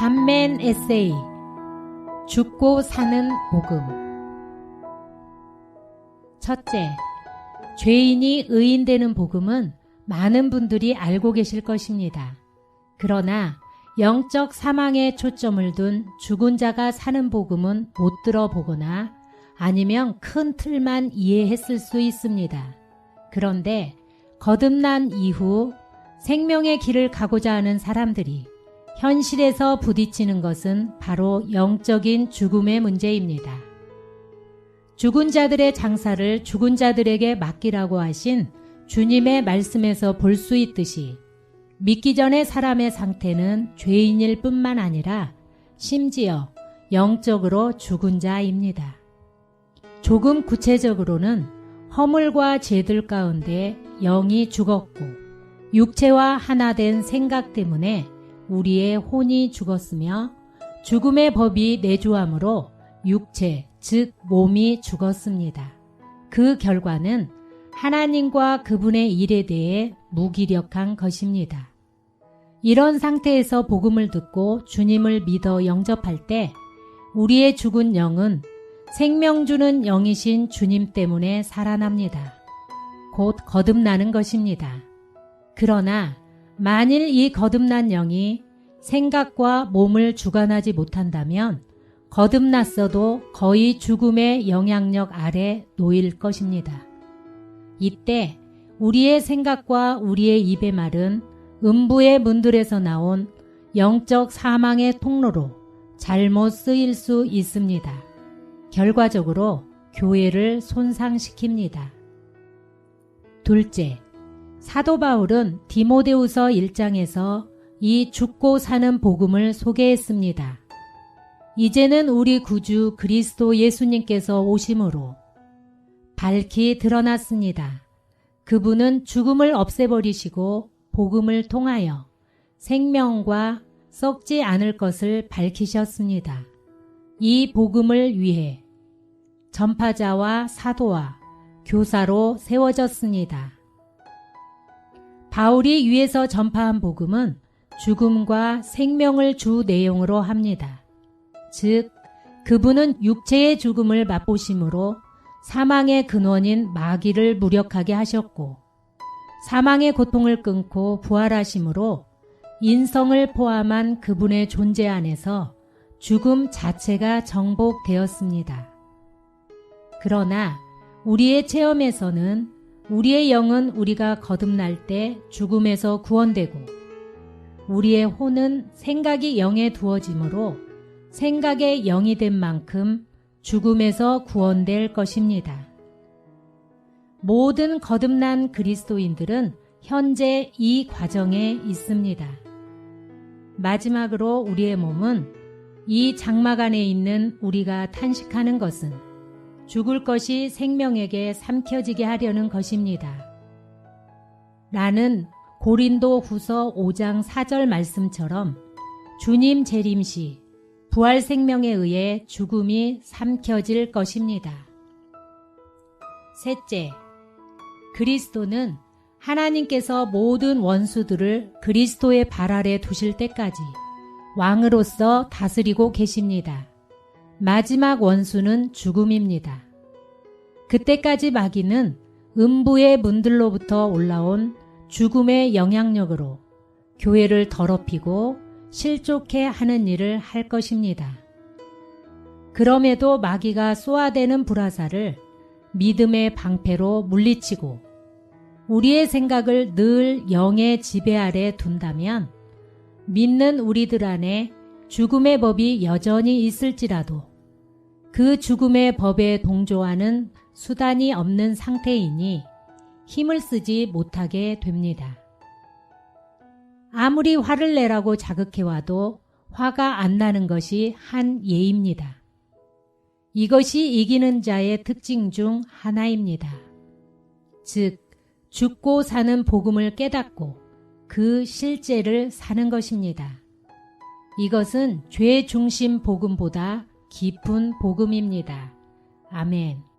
단맨 에세이 죽고 사는 복음 첫째, 죄인이 의인되는 복음은 많은 분들이 알고 계실 것입니다. 그러나 영적 사망에 초점을 둔 죽은 자가 사는 복음은 못 들어보거나 아니면 큰 틀만 이해했을 수 있습니다. 그런데 거듭난 이후 생명의 길을 가고자 하는 사람들이 현실에서 부딪히는 것은 바로 영적인 죽음의 문제입니다. 죽은 자들의 장사를 죽은 자들에게 맡기라고 하신 주님의 말씀에서 볼 수 있듯이 믿기 전에 사람의 상태는 죄인일 뿐만 아니라 심지어 영적으로 죽은 자입니다. 조금 구체적으로는 허물과 죄들 가운데 영이 죽었고 육체와 하나 된 생각 때문에 우리의 혼이 죽었으며 죽음의 법이 내주함으로 육체, 즉 몸이 죽었습니다. 그 결과는 하나님과 그분의 일에 대해 무기력한 것입니다. 이런 상태에서 복음을 듣고 주님을 믿어 영접할 때 우리의 죽은 영은 생명 주는 영이신 주님 때문에 살아납니다. 곧 거듭나는 것입니다. 그러나 만일 이 거듭난 영이 생각과 몸을 주관하지 못한다면 거듭났어도 거의 죽음의 영향력 아래 놓일 것입니다. 이때 우리의 생각과 우리의 입의 말은 음부의 문들에서 나온 영적 사망의 통로로 잘못 쓰일 수 있습니다. 결과적으로 교회를 손상시킵니다. 둘째, 사도 바울은 디모데우서 1장에서 이 죽고 사는 복음을 소개했습니다. 이제는 우리 구주 그리스도 예수님께서 오심으로 밝히 드러났습니다. 그분은 죽음을 없애버리시고 복음을 통하여 생명과 썩지 않을 것을 밝히셨습니다. 이 복음을 위해 전파자와 사도와 교사로 세워졌습니다. 바울이 위에서 전파한 복음은 죽음과 생명을 주 내용으로 합니다. 즉, 그분은 육체의 죽음을 맛보심으로 사망의 근원인 마귀를 무력하게 하셨고, 사망의 고통을 끊고 부활하심으로 인성을 포함한 그분의 존재 안에서 죽음 자체가 정복되었습니다. 그러나 우리의 체험에서는 우리의 영은 우리가 거듭날 때 죽음에서 구원되고 우리의 혼은 생각이 영에 두어지므로 생각의 영이 된 만큼 죽음에서 구원될 것입니다. 모든 거듭난 그리스도인들은 현재 이 과정에 있습니다. 마지막으로 우리의 몸은 이 장막 안에 있는 우리가 탄식하는 것은 죽을 것이 생명에게 삼켜지게 하려는 것입니다. 나는 고린도 후서 5장 4절 말씀처럼 주님 재림 시 부활 생명에 의해 죽음이 삼켜질 것입니다. 셋째, 그리스도는 하나님께서 모든 원수들을 그리스도의 발 아래 두실 때까지 왕으로서 다스리고 계십니다. 마지막 원수는 죽음입니다. 그때까지 마귀는 음부의 문들로부터 올라온 죽음의 영향력으로 교회를 더럽히고 실족해 하는 일을 할 것입니다. 그럼에도 마귀가 쏘아대는 불화살을 믿음의 방패로 물리치고 우리의 생각을 늘 영의 지배 아래 둔다면 믿는 우리들 안에 죽음의 법이 여전히 있을지라도 그 죽음의 법에 동조하는 수단이 없는 상태이니 힘을 쓰지 못하게 됩니다. 아무리 화를 내라고 자극해와도 화가 안 나는 것이 한 예입니다. 이것이 이기는 자의 특징 중 하나입니다. 즉, 죽고 사는 복음을 깨닫고 그 실제를 사는 것입니다. 이것은 죄 중심 복음보다 깊은 복음입니다. 아멘.